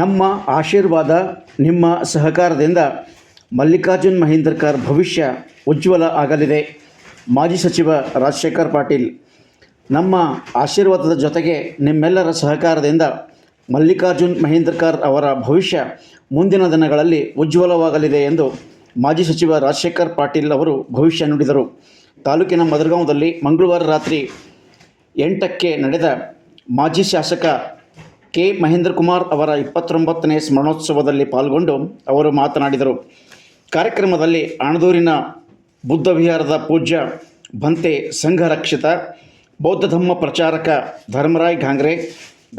ನಮ್ಮ ಆಶೀರ್ವಾದ, ನಿಮ್ಮ ಸಹಕಾರದಿಂದ ಮಲ್ಲಿಕಾರ್ಜುನ್ ಮಹೇಂದ್ರಕರ್ ಭವಿಷ್ಯ ಉಜ್ವಲ ಆಗಲಿದೆ. ಮಾಜಿ ಸಚಿವ ರಾಜಶೇಖರ್ ಪಾಟೀಲ್, ನಮ್ಮ ಆಶೀರ್ವಾದದ ಜೊತೆಗೆ ನಿಮ್ಮೆಲ್ಲರ ಸಹಕಾರದಿಂದ ಮಲ್ಲಿಕಾರ್ಜುನ್ ಮಹೇಂದ್ರಕರ್ ಅವರ ಭವಿಷ್ಯ ಮುಂದಿನ ದಿನಗಳಲ್ಲಿ ಉಜ್ವಲವಾಗಲಿದೆ ಎಂದು ಮಾಜಿ ಸಚಿವ ರಾಜಶೇಖರ್ ಪಾಟೀಲ್ ಅವರು ಭವಿಷ್ಯ ನುಡಿದರು. ತಾಲೂಕಿನ ಮದರಗಾಂವದಲ್ಲಿ ಮಂಗಳವಾರ ರಾತ್ರಿ ಎಂಟಕ್ಕೆ ನಡೆದ ಮಾಜಿ ಶಾಸಕ ಕೆ ಮಹೇಂದ್ರ ಕುಮಾರ್ ಅವರ ಇಪ್ಪತ್ತೊಂಬತ್ತನೇ ಸ್ಮರಣೋತ್ಸವದಲ್ಲಿ ಪಾಲ್ಗೊಂಡು ಅವರು ಮಾತನಾಡಿದರು. ಕಾರ್ಯಕ್ರಮದಲ್ಲಿ ಆಣದೂರಿನ ಬುದ್ಧ ವಿಹಾರದ ಪೂಜ್ಯ ಭಂತೆ ಸಂಘ ರಕ್ಷಿತ, ಬೌದ್ಧ ಧರ್ಮ ಪ್ರಚಾರಕ ಧರ್ಮರಾಯ್ ಘಾಂಗ್ರೆ,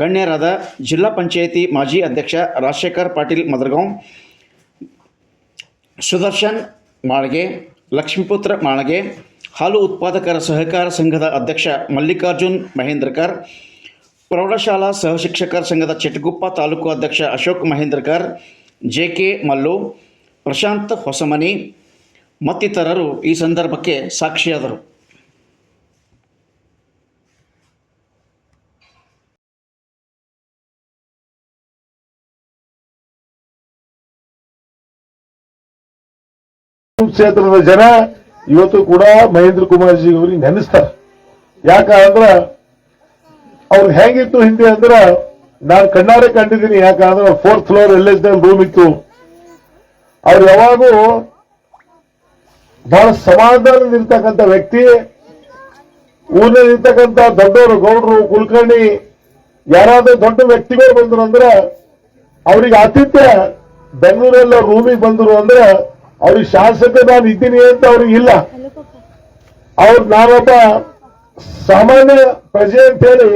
ಗಣ್ಯರಾದ ಜಿಲ್ಲಾ ಪಂಚಾಯಿತಿ ಮಾಜಿ ಅಧ್ಯಕ್ಷ ರಾಜಶೇಖರ್ ಪಾಟೀಲ್ ಮದರಗಾಂವ್, ಸುದರ್ಶನ್ ಮಾಳ್ಗೆ, ಲಕ್ಷ್ಮೀಪುತ್ರ ಮಾಳ್ಗೆ, ಹಾಲು ಉತ್ಪಾದಕರ ಸಹಕಾರ ಸಂಘದ ಅಧ್ಯಕ್ಷ ಮಲ್ಲಿಕಾರ್ಜುನ್ ಮಹೇಂದ್ರಕರ್ ಪ್ರೌಢಶಾಲಾ ಸಹಶಿಕ್ಷಕರ ಸಂಘದ ಚಿಟಗುಪ್ಪ ತಾಲೂಕು ಅಧ್ಯಕ್ಷ ಅಶೋಕ್ ಮಹೇಂದ್ರಕರ್ ಜೆ ಕೆ ಮಲ್ಲು, ಪ್ರಶಾಂತ್ ಹೊಸಮನಿ ಮತ್ತಿತರರು ಈ ಸಂದರ್ಭಕ್ಕೆ ಸಾಕ್ಷಿಯಾದರು. ಕ್ಷೇತ್ರದ ಜನ ಇವತ್ತು ಕೂಡ ಮಹೇಂದ್ರ ಕುಮಾರ್ಜಿ ಅವ್ರಿಗೆ ನೆನೆಸ್ತಾರೆ. ಯಾಕ ಅವ್ರು ಹೇಗಿತ್ತು ಹಿಂದೆ ಅಂದ್ರ ನಾನು ಕಣ್ಣಾರೆ ಕಂಡಿದ್ದೀನಿ ಯಾಕಂದ್ರೆ ಫೋರ್ತ್ ಫ್ಲೋರ್ ಎಲ್ಲ ಎಸ್ ರೂಮ್ ಇತ್ತು. ಅವ್ರು ಯಾವಾಗೂ ಬಹಳ ಸಮಾಧಾನದಿರ್ತಕ್ಕಂಥ ವ್ಯಕ್ತಿ ಊರಿನಲ್ಲಿರ್ತಕ್ಕಂಥ ದೊಡ್ಡವರು ಗೌಡರು ಕುಲಕರ್ಣಿ ಯಾರಾದ್ರೂ ದೊಡ್ಡ ವ್ಯಕ್ತಿಗಳು ಬಂದ್ರು ಅಂದ್ರೆ ಅವ್ರಿಗೆ ಆತಿಥ್ಯ ಬೆಂಗಳೂರೆಲ್ಲ ರೂಮಿಗೆ ಬಂದ್ರು ಅಂದ್ರೆ ಅವ್ರಿಗೆ ಶಾಸಕ ನಾನು ಇದ್ದೀನಿ ಅಂತ ಅವ್ರಿಗೆ ಇಲ್ಲ. ಅವ್ರು ನಾನೊಬ್ಬ ಸಾಮಾನ್ಯ ಪ್ರಜೆ ಅಂತ ಹೇಳಿ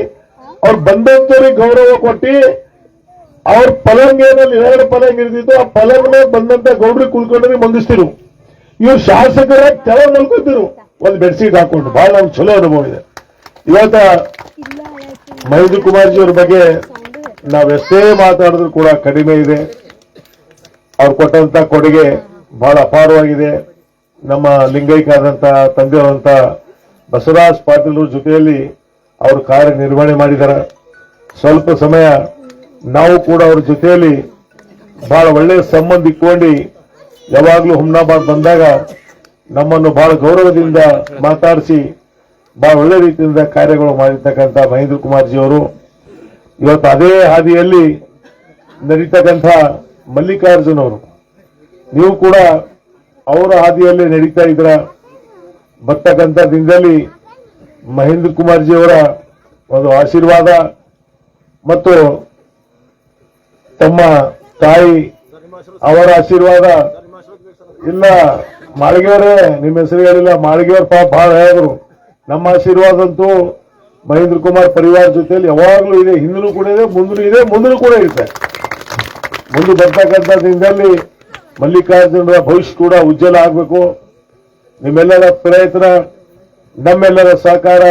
ಅವ್ರು ಬಂದಂತವ್ರಿಗೆ ಗೌರವ ಕೊಟ್ಟು ಅವ್ರ ಪಲಂಗ್ ಏನಲ್ಲಿ ಎರಡು ಪಲಂಗ್ ಇರ್ತಿತ್ತು ಆ ಪಲಂಗ್ ಮೇಲೆ ಬಂದಂತ ಗೌಡ್ರಿಗೆ ಕುಲ್ಕೊಂಡ್ರಿ ಮಂಗಿಸ್ತಿರು ಇವ್ರು ಶಾಸಕರ ಕೆಳ ಮಲ್ಕೊತಿರು ಒಂದು ಬೆಡ್ಶೀಟ್ ಹಾಕೊಂಡು ಬಹಳ ನಮ್ಗೆ ಚಲೋ ಅನುಭವ ಇದೆ. ಇವತ್ತ ಮಹೇಂದ್ರ ಕುಮಾರ್ಜಿ ಅವ್ರ ಬಗ್ಗೆ ನಾವೆಷ್ಟೇ ಮಾತಾಡಿದ್ರು ಕೂಡ ಕಡಿಮೆ ಇದೆ. ಅವ್ರು ಕೊಟ್ಟಂತ ಕೊಡುಗೆ ಬಹಳ ಅಪಾರವಾಗಿದೆ. ನಮ್ಮ ಲಿಂಗೈಕಾದಂತ ತಂದೆಯವರಂತ ಬಸವರಾಜ್ ಪಾಟೀಲ್ ಜೊತೆಯಲ್ಲಿ ಅವರು ಕಾರ್ಯನಿರ್ವಹಣೆ ಮಾಡಿದ್ದಾರೆ ಸ್ವಲ್ಪ ಸಮಯ ನಾವು ಕೂಡ ಅವ್ರ ಜೊತೆಯಲ್ಲಿ ಬಹಳ ಒಳ್ಳೆಯ ಸಂಬಂಧ ಇಟ್ಕೊಂಡು ಯಾವಾಗಲೂ ಹುಮ್ನಾಬಾದ್ ಬಂದಾಗ ನಮ್ಮನ್ನು ಬಹಳ ಗೌರವದಿಂದ ಮಾತಾಡಿಸಿ ಬಹಳ ಒಳ್ಳೆ ರೀತಿಯಿಂದ ಕಾರ್ಯಗಳು ಮಾಡಿರ್ತಕ್ಕಂಥ ಮಹೇಂದ್ರ ಕುಮಾರ್ಜಿ ಅವರು. ಇವತ್ತು ಅದೇ ಹಾದಿಯಲ್ಲಿ ನಡೀತಕ್ಕಂಥ ಮಲ್ಲಿಕಾರ್ಜುನ್ ಅವರು. ನೀವು ಕೂಡ ಅವರ ಹಾದಿಯಲ್ಲಿ ನಡೀತಾ ಇದ್ರ ಬರ್ತಕ್ಕಂಥ ದಿನದಲ್ಲಿ ಮಹೇಂದ್ರ ಕುಮಾರ್ ಅವರ ಒಂದು ಆಶೀರ್ವಾದ ಮತ್ತು ತಮ್ಮ ತಾಯಿ ಅವರ ಆಶೀರ್ವಾದ. ಇಲ್ಲ ಮಾಳಿಗೆಯವರೇ, ನಿಮ್ಮ ಹೆಸರು ಹೇಳಿಲ್ಲ, ಮಾಳಿಗೆಯವ್ರ ಪಾಪ ಭಾಳ ಹೇಳಿದ್ರು. ನಮ್ಮ ಆಶೀರ್ವಾದ ಅಂತೂ ಮಹೇಂದ್ರ ಕುಮಾರ್ ಪರಿವಾರ ಜೊತೆಯಲ್ಲಿ ಯಾವಾಗಲೂ ಇದೆ, ಹಿಂದೂ ಕೂಡ ಇದೆ, ಮುಂದೂ ಇದೆ, ಮುಂದೂ ಕೂಡ ಇರುತ್ತೆ ಮುಂದೆ ಬರ್ತಕ್ಕಂಥ ದಿನದಲ್ಲಿ ಮಲ್ಲಿಕಾರ್ಜುನರ ಭವಿಷ್ಯ ಕೂಡ ಉಜ್ವಲ ಆಗಬೇಕು. ನಿಮ್ಮೆಲ್ಲರ ಪ್ರಯತ್ನ ನಮ್ಮೆಲ್ಲರ ಸಹಕಾರ,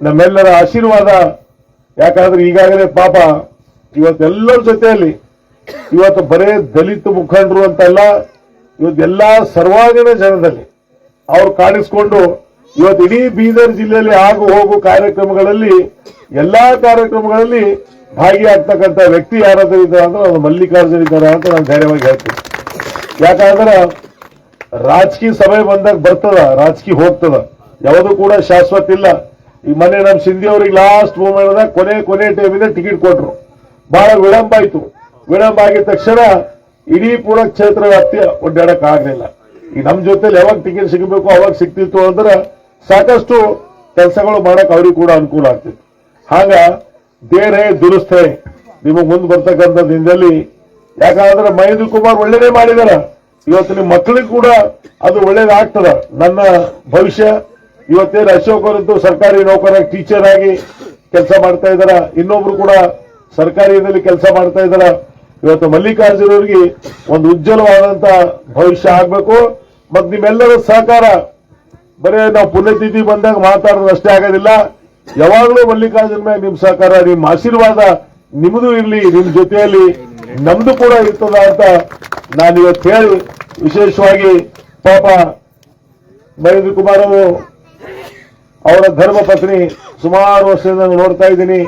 ನಮ್ಮೆಲ್ಲರ ಆಶೀರ್ವಾದ. ಯಾಕಂದ್ರೆ ಈಗಾಗಲೇ ಪಾಪ ಇವತ್ತೆಲ್ಲರ ಜೊತೆಯಲ್ಲಿ ಇವತ್ತು ಬರೇ ದಲಿತ ಮುಖಂಡರು ಅಂತಲ್ಲ ಇವತ್ತೆಲ್ಲ ಸರ್ವಾಂಗೀಣ ಜನದಲ್ಲಿ ಅವ್ರು ಕಾಣಿಸ್ಕೊಂಡು ಇವತ್ತು ಇಡೀ ಬೀದರ್ ಜಿಲ್ಲೆಯಲ್ಲಿ ಆಗು ಹೋಗು ಕಾರ್ಯಕ್ರಮಗಳಲ್ಲಿ, ಎಲ್ಲಾ ಕಾರ್ಯಕ್ರಮಗಳಲ್ಲಿ ಭಾಗಿಯಾಗ್ತಕ್ಕಂಥ ವ್ಯಕ್ತಿ ಯಾರಾದ್ರೂ ಇದ್ದಾರೆ ಅಂದ್ರೆ ಅದು ಮಲ್ಲಿಕಾರ್ಜುನ್ ಇದ್ದಾರೆ ಅಂತ ನಾನು ಧೈರ್ಯವಾಗಿ ಹೇಳ್ತೀನಿ. ಯಾಕಂದ್ರೆ ರಾಜಕೀಯ ಸಮಯ ಬಂದಾಗ ಬರ್ತದ, ರಾಜಕೀಯ ಹೋಗ್ತದ. ಯಾವುದು ಕೂಡ ಶಾಶ್ವತ ಇಲ್ಲ. ಈ ಮೊನ್ನೆ ನಮ್ಮ ಸಿಂಧಿ ಅವ್ರಿಗೆ ಲಾಸ್ಟ್ ಮೂಮೆಂಟ್ದಾಗ ಕೊನೆ ಕೊನೆ ಟೈಮಿಂದ ಟಿಕೆಟ್ ಕೊಟ್ರು. ಬಹಳ ವಿಳಂಬ ಆಯ್ತು. ವಿಳಂಬ ಆಗಿದ ತಕ್ಷಣ ಇಡೀ ಪೂರ ಕ್ಷೇತ್ರ ವ್ಯಾಪ್ತಿ ಒಡ್ಡಾಡಕ್ ಆಗ್ಲಿಲ್ಲ. ಈಗ ನಮ್ ಜೊತೆಲಿ ಯಾವಾಗ ಟಿಕೆಟ್ ಸಿಗಬೇಕು, ಅವಾಗ ಸಿಕ್ತಿತ್ತು ಅಂದ್ರೆ ಸಾಕಷ್ಟು ಕೆಲಸಗಳು ಮಾಡಕ್ ಅವ್ರಿಗೆ ಕೂಡ ಅನುಕೂಲ ಆಗ್ತಿತ್ತು. ಹಾಗ ದೇರೇ ದುರಸ್ತೆ ನಿಮಗ್ ಮುಂದೆ ಬರ್ತಕ್ಕಂಥ ದಿನದಲ್ಲಿ ಯಾಕಂದ್ರೆ ಮಹೇಂದ್ರ ಕುಮಾರ್ ಒಳ್ಳೇದೇ ಮಾಡಿದಾರ. ಇವತ್ತು ನಿಮ್ಮ ಮಕ್ಕಳಿಗೆ ಕೂಡ ಅದು ಒಳ್ಳೇದಾಗ್ತದ. ನನ್ನ ಭವಿಷ್ಯ, ಇವತ್ತೇನು ಅಶೋಕ್ ಅವರದ್ದು ಸರ್ಕಾರಿ ನೌಕರಾಗಿ ಟೀಚರ್ ಆಗಿ ಕೆಲಸ ಮಾಡ್ತಾ ಇದ್ದಾರ? ಇನ್ನೊಬ್ರು ಕೂಡ ಸರ್ಕಾರಿಯಲ್ಲಿ ಕೆಲಸ ಮಾಡ್ತಾ ಇದ್ದಾರ? ಇವತ್ತು ಮಲ್ಲಿಕಾರ್ಜುನ ಅವರಿಗೆ ಒಂದು ಉಜ್ವಲವಾದಂತ ಭವಿಷ್ಯ ಆಗ್ಬೇಕು. ಮತ್ತೆ ನಿಮ್ಮೆಲ್ಲರ ಸಹಕಾರ. ಬರೇ ನಾವು ಪುಣ್ಯತಿಥಿ ಬಂದಾಗ ಮಾತಾಡೋದು ಅಷ್ಟೇ ಆಗೋದಿಲ್ಲ. ಯಾವಾಗಲೂ ಮಲ್ಲಿಕಾರ್ಜುನ ಮೇಲೆ ನಿಮ್ ಸಹಕಾರ, ನಿಮ್ ಆಶೀರ್ವಾದ ನಿಮ್ದು ಇರಲಿ, ನಿಮ್ ಜೊತೆಯಲ್ಲಿ. ನಮ್ದು ಕೂಡ ಇರ್ತದ ಅಂತ ನಾನು ಇವತ್ತು ಹೇಳಿ, ವಿಶೇಷವಾಗಿ ಪಾಪ ಮಹೇಂದ್ರ ಕುಮಾರ್ ಅವರು, ಅವರ ಧರ್ಮ ಪತ್ನಿ ಸುಮಾರು ವರ್ಷದಿಂದ ನೋಡ್ತಾ ಇದ್ದೀನಿ.